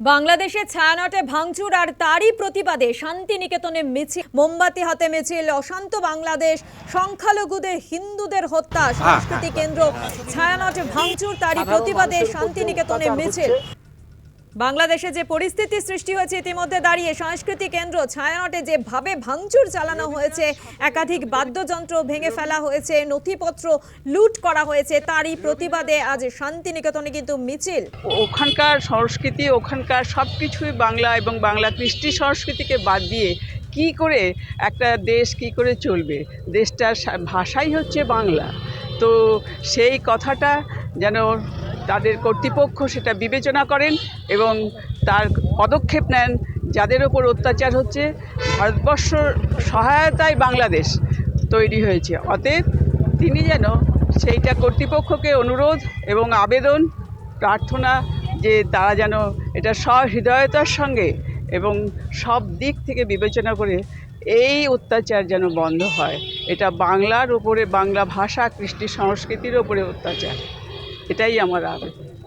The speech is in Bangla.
বাংলাদেশে ছায়ানটে ভাঙচুর আর তারই প্রতিবাদে শান্তিনিকেতনে মিছিল। মোমবাতি হাতে মিছিল অশান্ত বাংলাদেশ সংখ্যালঘুদের হিন্দুদের হত্যা সংস্কৃতি কেন্দ্র ছায়ানটে ভাঙচুর তারই প্রতিবাদে শান্তিনিকেতনে মিছিল। বাংলাদেশে যে পরিস্থিতি সৃষ্টি হয়েছে ইতিমধ্যে দাঁড়িয়ে সংস্কৃতি কেন্দ্র ছায়ানটে যেভাবে ভাঙচুর চালানো হয়েছে, একাধিক বাদ্যযন্ত্র ভেঙে ফেলা হয়েছে, নথিপত্র লুট করা হয়েছে, তারই প্রতিবাদে আজ শান্তিনিকেতনে কিন্তু মিছিল। ওখানকার সংস্কৃতি, ওখানকার সব কিছুই বাংলা এবং বাংলা কৃষ্টি সংস্কৃতিকে বাদ দিয়ে কি করে একটা দেশ কি করে চলবে? দেশটার ভাষাই হচ্ছে বাংলা। তো সেই কথাটা যেন তাদের কর্তৃপক্ষ সেটা বিবেচনা করেন এবং তার পদক্ষেপ নেন, যাদের ওপর অত্যাচার হচ্ছে ভারতবর্ষর সহায়তায় বাংলাদেশ তৈরি হয়েছে। অতএব তিনি যেন সেইটা কর্তৃপক্ষকে অনুরোধ এবং আবেদন, প্রার্থনা যে তারা যেন এটা সহৃদয়তার সঙ্গে এবং সব দিক থেকে বিবেচনা করে এই অত্যাচার যেন বন্ধ হয়। এটা বাংলার উপরে, বাংলা ভাষা, কৃষ্টি সংস্কৃতির ওপরে অত্যাচার। এটাই আমার আবেদন।